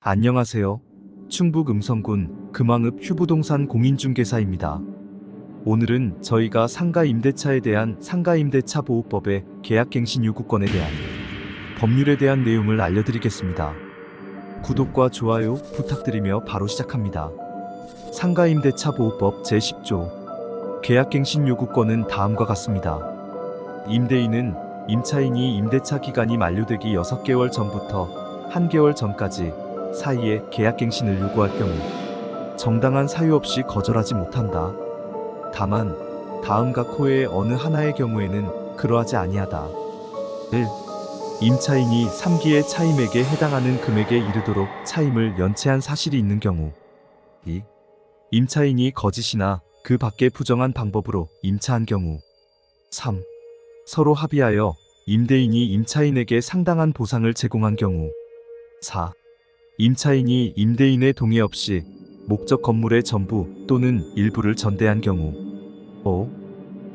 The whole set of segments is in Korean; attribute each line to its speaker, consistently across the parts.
Speaker 1: 안녕하세요. 충북 음성군 금왕읍 휴부동산 공인중개사입니다. 오늘은 저희가 상가 임대차에 대한 상가 임대차 보호법의 계약갱신 요구권에 대한 법률에 대한 내용을 알려드리겠습니다. 구독과 좋아요 부탁드리며 바로 시작합니다. 상가 임대차 보호법 제10조 계약갱신 요구권은 다음과 같습니다. 임대인은 임차인이 임대차 기간이 만료되기 6개월 전부터 1개월 전까지 사이에 계약갱신을 요구할 경우 정당한 사유 없이 거절하지 못한다. 다만 다음과 코의 어느 하나의 경우에는 그러하지 아니하다. 1. 임차인이 3기의 차임액에 해당하는 금액에 이르도록 차임을 연체한 사실이 있는 경우 2. 임차인이 거짓이나 그 밖의 부정한 방법으로 임차한 경우 3. 서로 합의하여 임대인이 임차인에게 상당한 보상을 제공한 경우 4. 임차인이 임대인의 동의 없이 목적 건물의 전부 또는 일부를 전대한 경우 5.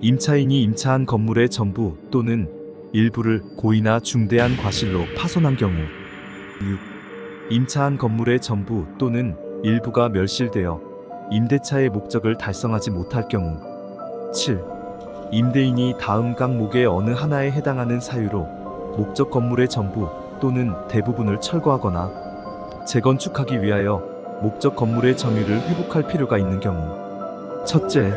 Speaker 1: 임차인이 임차한 건물의 전부 또는 일부를 고의나 중대한 과실로 파손한 경우 6. 임차한 건물의 전부 또는 일부가 멸실되어 임대차의 목적을 달성하지 못할 경우 7. 임대인이 다음 각목의 어느 하나에 해당하는 사유로 목적 건물의 전부 또는 대부분을 철거하거나 재건축하기 위하여 목적 건물의 점유를 회복할 필요가 있는 경우. 첫째,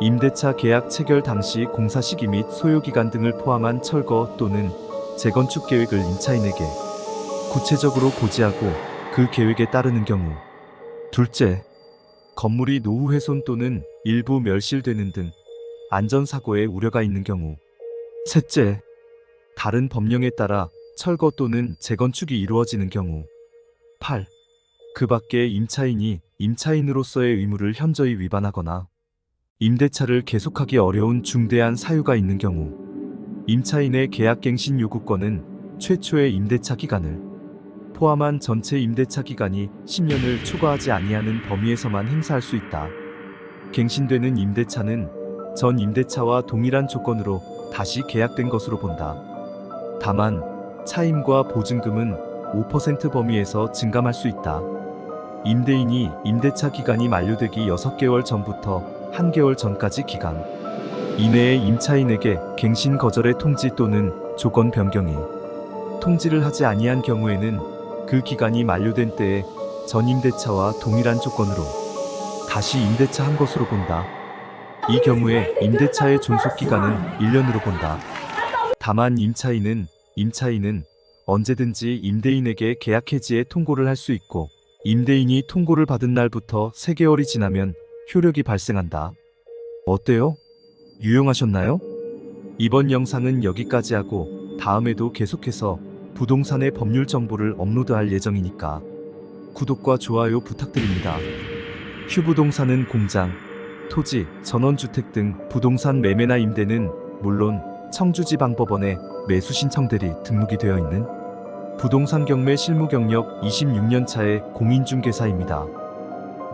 Speaker 1: 임대차 계약 체결 당시 공사 시기 및 소요 기간 등을 포함한 철거 또는 재건축 계획을 임차인에게 구체적으로 고지하고 그 계획에 따르는 경우. 둘째, 건물이 노후 훼손 또는 일부 멸실되는 등 안전사고의 우려가 있는 경우. 셋째, 다른 법령에 따라 철거 또는 재건축이 이루어지는 경우 8. 그 밖에 임차인이 임차인으로서의 의무를 현저히 위반하거나 임대차를 계속하기 어려운 중대한 사유가 있는 경우 임차인의 계약갱신 요구권은 최초의 임대차 기간을 포함한 전체 임대차 기간이 10년을 초과하지 아니하는 범위에서만 행사할 수 있다. 갱신되는 임대차는 전 임대차와 동일한 조건으로 다시 계약된 것으로 본다. 다만 차임과 보증금은 5% 범위에서 증감할 수 있다. 임대인이 임대차 기간이 만료되기 6개월 전부터 1개월 전까지 기간 이내에 임차인에게 갱신 거절의 통지 또는 조건 변경이 통지를 하지 아니한 경우에는 그 기간이 만료된 때에 전 임대차와 동일한 조건으로 다시 임대차 한 것으로 본다. 이 경우에 임대차의 존속 기간은 1년으로 본다. 다만 임차인은 임차인은 언제든지 임대인에게 계약 해지에 통고를 할 수 있고 임대인이 통고를 받은 날부터 3개월이 지나면 효력이 발생한다. 어때요? 유용하셨나요? 이번 영상은 여기까지 하고 다음에도 계속해서 부동산의 법률 정보를 업로드할 예정이니까 구독과 좋아요 부탁드립니다. 휴부동산은 공장, 토지, 전원주택 등 부동산 매매나 임대는 물론 청주지방법원에 매수 신청 대리 등록이 되어 있는 부동산 경매 실무 경력 26년 차의 공인중개사입니다.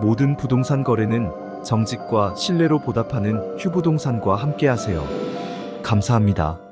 Speaker 1: 모든 부동산 거래는 정직과 신뢰로 보답하는 휴부동산과 함께하세요. 감사합니다.